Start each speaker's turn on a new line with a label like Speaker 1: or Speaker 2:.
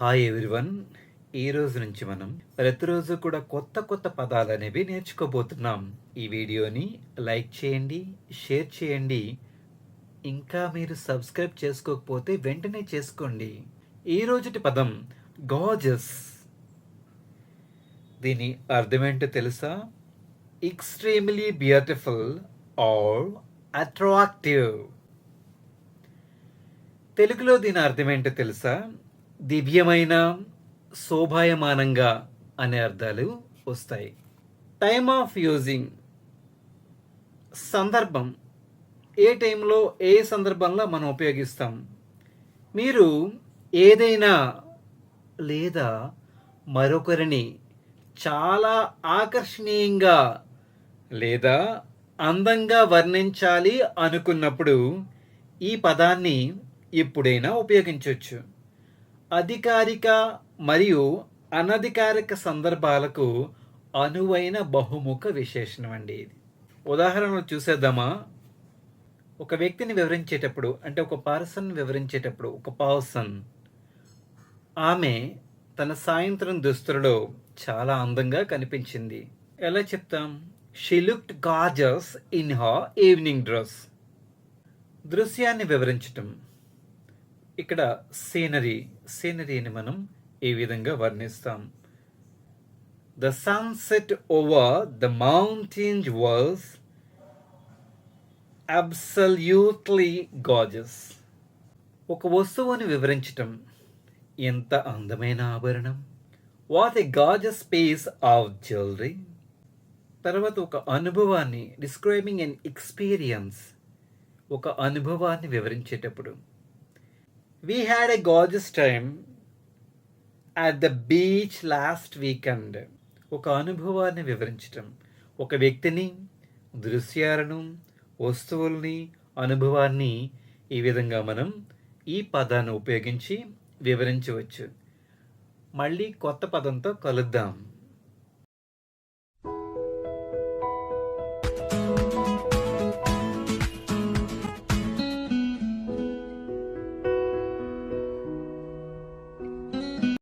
Speaker 1: Hi everyone ఈ రోజు నుంచి మనం ప్రతిరోజు కూడా కొత్త కొత్త పదాలు అనేవి నేర్చుకోబోతున్నాం. ఈ వీడియోని లైక్ చేయండి షేర్ చేయండి. ఇంకా మీరు సబ్స్క్రైబ్ చేసుకోకపోతే వెంటనే చేసుకోండి. ఈ రోజుటి పదం గాజస్ దీని అర్థమేంటో తెలుసా? ఎక్స్ట్రీమ్లీ బ్యూటిఫుల్ ఆర్ అట్రాక్టివ్ తెలుగులో దీని అర్థమేంటో తెలుసా? దివ్యమైన శోభాయమానంగా అనే అర్థాలు వస్తాయి. టైమ్ ఆఫ్ యూజింగ్ సందర్భం. ఏ టైంలో ఏ సందర్భంలో మనం ఉపయోగిస్తాం? మీరు ఏదైనా లేదా మరొకరిని చాలా ఆకర్షణీయంగా లేదా అందంగా వర్ణించాలి అనుకున్నప్పుడు ఈ పదాన్ని ఎప్పుడైనా ఉపయోగించవచ్చు. అధికారిక మరియు అనధికారిక సందర్భాలకు అనువైన బహుముఖ విశేషణం అండి ఇది. ఉదాహరణలు చూసేద్దామా? ఒక వ్యక్తిని వివరించేటప్పుడు అంటే ఒక పర్సన్ వివరించేటప్పుడు ఒక పర్సన్ ఆమె తన సాయంత్రం దుస్తులలో చాలా అందంగా కనిపించింది. ఎలా చెప్తాం? She looked gorgeous in her evening dress దృశ్యాన్ని వివరించటం. ఇక్కడ సీనరీ సీనరీని మనం ఈ విధంగా వర్ణిస్తాం. The sunset over the mountain was absolutely gorgeous ఒక వస్తువుని వివరించటం ఎంత అందమైన ఆభరణం. What a gorgeous piece of jewellery తర్వాత ఒక అనుభవాన్ని డిస్క్రైబింగ్ ఎన్ ఎక్స్పీరియన్స్ ఒక అనుభవాన్ని వివరించేటప్పుడు. We had a gorgeous time at the beach last weekend ఒక అనుభవాన్ని వివరించటం ఒక వ్యక్తిని దృశ్యాలను వస్తువుల్ని అనుభవాన్ని ఈ విధంగా మనం ఈ పదాన్ని ఉపయోగించి వివరించవచ్చు. మళ్ళీ కొత్త పదంతో కలుద్దాం.